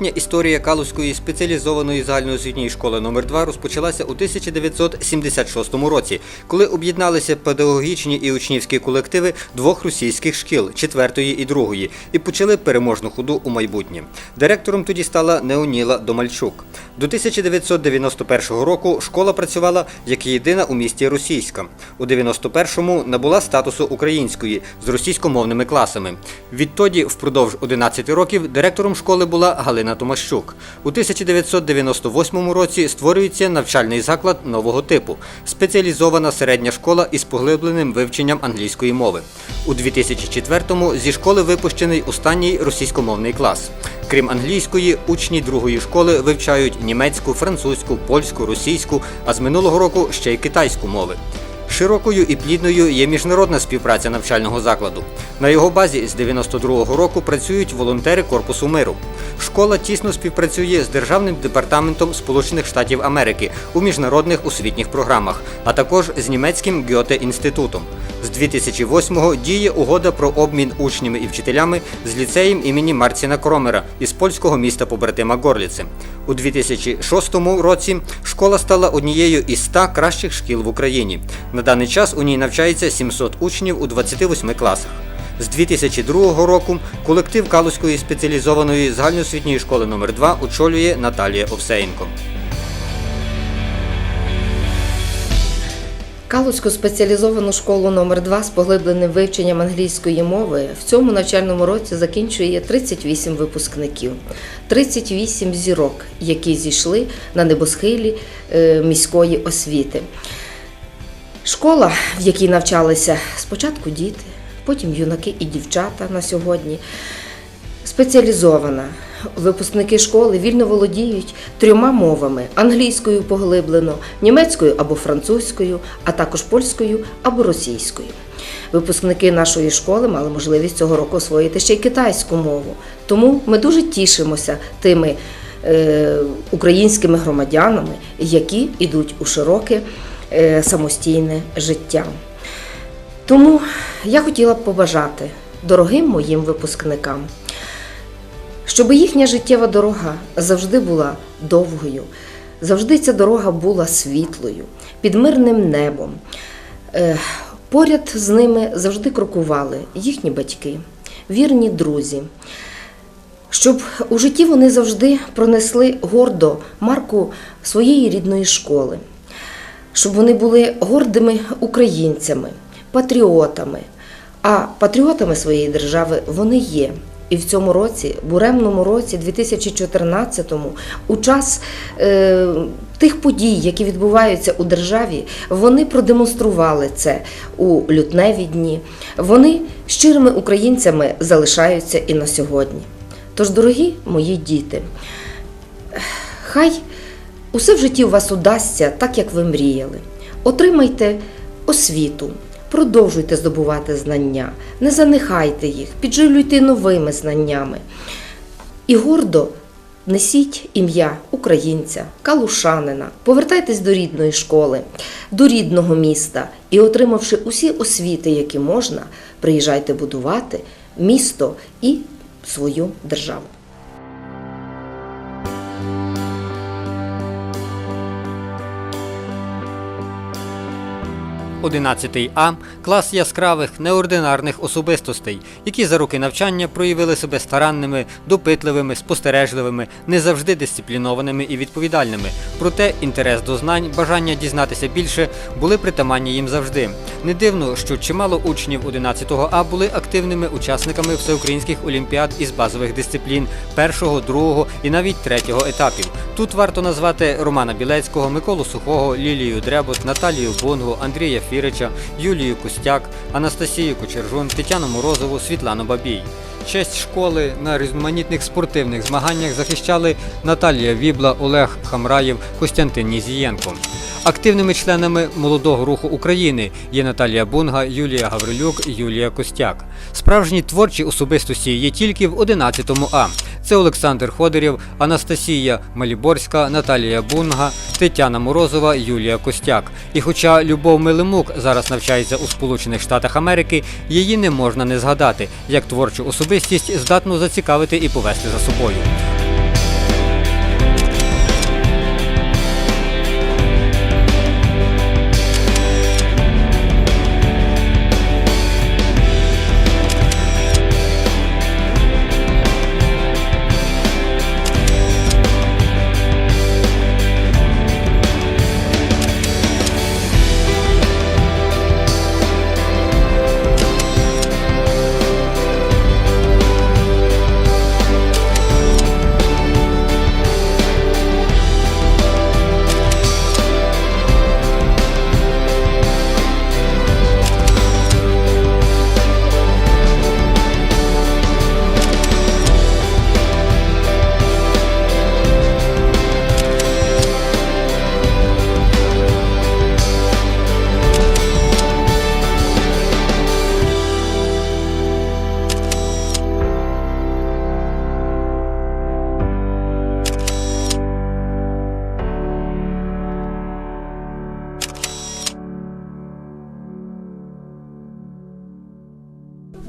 Новітня історія Калузької спеціалізованої загальноосвітньої школи номер 2 розпочалася у 1976 році, коли об'єдналися педагогічні і учнівські колективи двох російських шкіл, четвертої і другої, і почали переможну ходу у майбутнє. Директором тоді стала Неоніла Домальчук. До 1991 року школа працювала як єдина у місті російська. У 91-му набула статусу української з російськомовними класами. Відтоді, впродовж 11 років, директором школи була Галина Томащук. У 1998 році створюється навчальний заклад нового типу спеціалізована середня школа із поглибленим вивченням англійської мови. У 2004-му зі школи випущений останній російськомовний клас. Крім англійської, учні другої школи вивчають німецьку, французьку, польську, російську, а з минулого року ще й китайську мови. Широкою і плідною є міжнародна співпраця навчального закладу. На його базі з 92-го року працюють волонтери Корпусу миру. Школа тісно співпрацює з Державним департаментом Сполучених Штатів Америки у міжнародних освітніх програмах, а також з німецьким Гьоте-інститутом. З 2008-го діє угода про обмін учнями і вчителями з ліцеєм імені Марціна Кромера із польського міста побратима Горліце. У 2006 році школа стала однією із 100 кращих шкіл в Україні. На даний час у ній навчається 700 учнів у 28 класах. З 2002 року колектив Калузької спеціалізованої загальноосвітньої школи номер 2 очолює Наталія Овсеєнко. Калузьку спеціалізовану школу номер 2 з поглибленим вивченням англійської мови в цьому навчальному році закінчує 38 випускників, 38 зірок, які зійшли на небосхилі е, міської освіти. Школа, в якій навчалися спочатку діти, потім юнаки і дівчата на сьогодні, спеціалізована. Випускники школи вільно володіють трьома мовами: англійською поглиблено, німецькою або французькою, а також польською або російською. Випускники нашої школи мали можливість цього року освоїти ще й китайську мову. Тому ми дуже тішимося тими е, українськими громадянами, які йдуть у широке е, самостійне життя. Тому я хотіла б побажати дорогим моїм випускникам, щоб їхня життєва дорога завжди була довгою, завжди ця дорога була світлою, під мирним небом. Е, Поряд з ними завжди крокували їхні батьки, вірні друзі, щоб у житті вони завжди пронесли гордо марку своєї рідної школи, щоб вони були гордими українцями, патріотами. А патріотами своєї держави вони є. І в цьому році, буремному році, 2014-му, у час е, тих подій, які відбуваються у державі, вони продемонстрували це у лютневі дні. Вони щирими українцями залишаються і на сьогодні. Тож, дорогі мої діти, хай усе в житті у вас удасться так, як ви мріяли. Отримайте освіту. Продовжуйте здобувати знання, не занехайте їх, підживлюйте новими знаннями. І гордо несіть ім'я українця, калушанина, повертайтесь до рідної школи, до рідного міста і, отримавши усі освіти, які можна, приїжджайте будувати місто і свою державу. 11 А клас яскравих неординарних особистостей, які за роки навчання проявили себе старанними, допитливими, спостережливими, не завжди дисциплінованими і відповідальними. Проте інтерес до знань, бажання дізнатися більше були притаманні їм завжди. Не дивно, що чимало учнів 11 А були активними учасниками всеукраїнських олімпіад із базових дисциплін першого, другого і навіть третього етапів. Тут варто назвати Романа Білецького, Миколу Сухого, Лілію Дребот, Наталію Бонгу, Андрія Фірича, Юлію Костяк, Анастасію Кочержун, Тетяну Морозову, Світлану Бабій. Честь школи на різноманітних спортивних змаганнях захищали Наталія Вібла, Олег Хамраєв, Костянтин Нізієнко. Активними членами молодого руху України є Наталія Бунга, Юлія Гаврилюк, Юлія Костяк. Справжні творчі особистості є тільки в 11 А. Це Олександр Ходорєв, Анастасія Маліборська, Наталія Бунга, Тетяна Морозова, Юлія Костяк. І хоча Любов Милимук зараз навчається у Сполучених Штатах Америки, її не можна не згадати, як творчу особистість здатну зацікавити і повести за собою.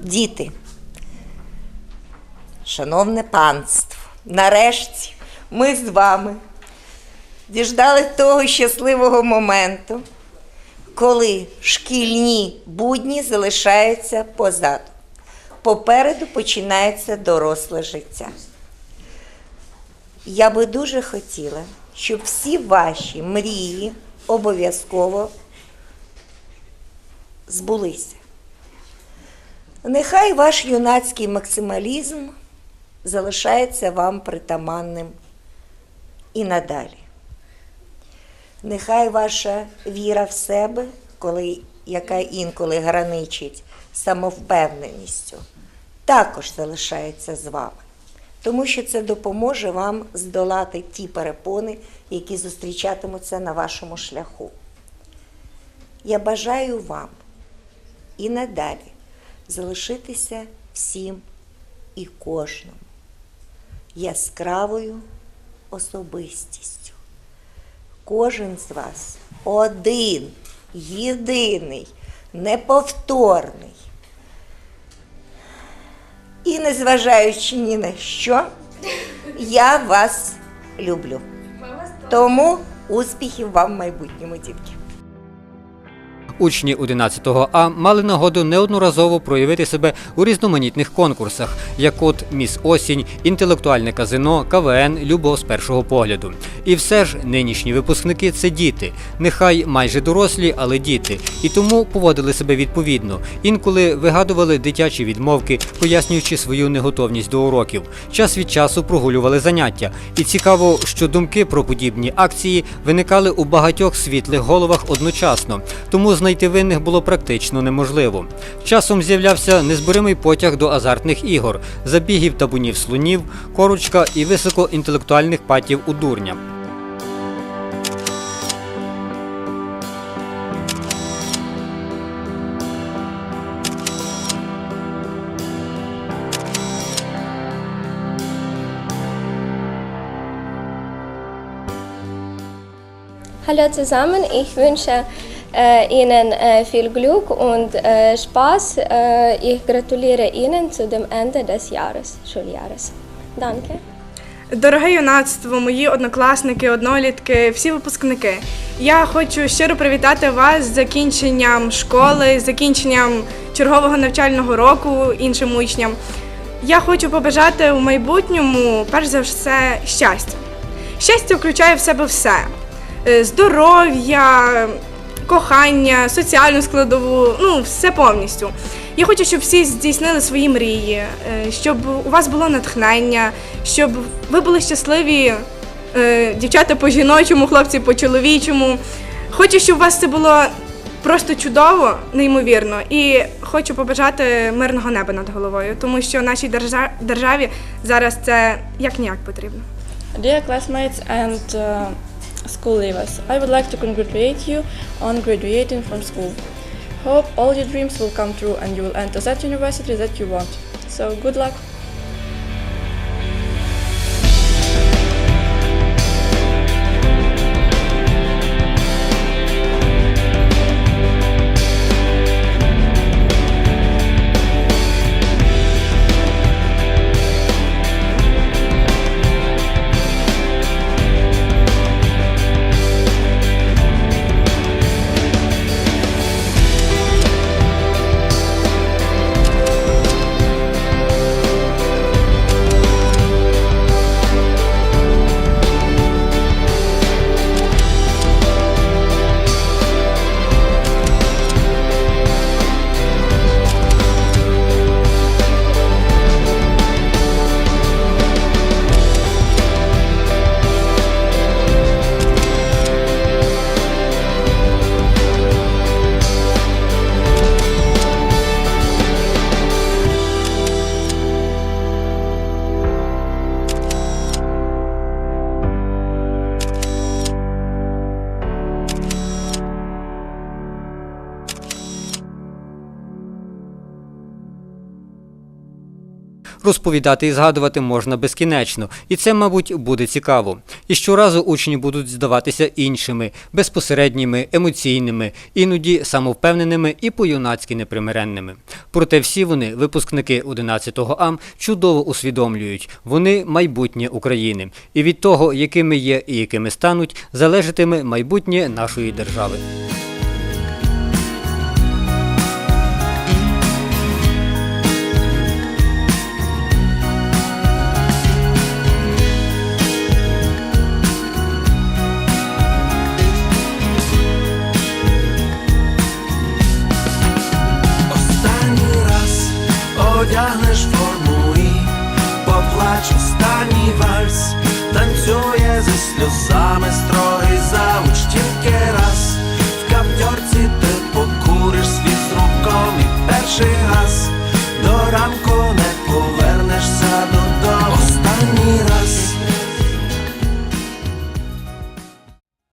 Діти, шановне панство, нарешті ми з вами діждали того щасливого моменту, коли шкільні будні залишаються позаду. Попереду починається доросле життя. Я би дуже хотіла, щоб всі ваші мрії обов'язково збулися. Нехай ваш юнацький максималізм залишається вам притаманним і надалі. Нехай ваша віра в себе, коли, яка інколи граничить самовпевненістю, також залишається з вами. Тому що це допоможе вам здолати ті перепони, які зустрічатимуться на вашому шляху. Я бажаю вам і надалі залишитися всім і кожному яскравою особистістю. Кожен з вас один, єдиний, неповторний. І незважаючи ні на що, я вас люблю. Тому успіхів вам в майбутньому, дітки. Учні 11 А мали нагоду неодноразово проявити себе у різноманітних конкурсах, як от Міс Осінь, інтелектуальне казино, КВН, Любов з першого погляду. І все ж нинішні випускники це діти, нехай майже дорослі, але діти, і тому поводили себе відповідно. Інколи вигадували дитячі відмовки, пояснюючи свою неготовність до уроків. Час від часу прогулювали заняття. І цікаво, що думки про подібні акції виникали у багатьох світлих головах одночасно, тому знайти винних було практично неможливо. Часом з'являвся незборимий потяг до азартних ігор, забігів табунів слонів, корочка і високоінтелектуальних патів у дурня. Hallo zusammen, ich wünsche Ihnen viel Glück und äh, Spaß. Äh, ich gratuliere Ihnen zu dem Ende des Jahres, Schuljahres. Danke. Дороге юнацтво, мої однокласники, однолітки, всі випускники. Я хочу щиро привітати вас з закінченням школи, з закінченням чергового навчального року іншим учням. Я хочу побажати у майбутньому, перш за все, щастя. Щастя включає в себе все: Е, здоров'я, кохання, соціальну складову, ну, все повністю. Я хочу, щоб всі здійснили свої мрії, е, щоб у вас було натхнення, щоб ви були щасливі, е, дівчата по жіночому, хлопці по чоловічому. Хочу, щоб у вас це було просто чудово, неймовірно. І хочу побажати мирного неба над головою, тому що нашій держа- державі зараз це як ніяк потрібно. Dear classmates and uh, school leavers, I would like to congratulate you on graduating from school. Hope all your dreams will come true and you will enter that university that you want. So good luck! Розповідати і згадувати можна безкінечно, і це, мабуть, буде цікаво. І щоразу учні будуть здаватися іншими, безпосередніми, емоційними, іноді самовпевненими і по-юнацьки непримиренними. Проте всі вони, випускники 11-го АМ, чудово усвідомлюють, вони майбутнє України. І від того, якими є і якими стануть, залежатиме майбутнє нашої держави. Одягнеш форму і поплач останній вальс, танцює зі сльозами строй.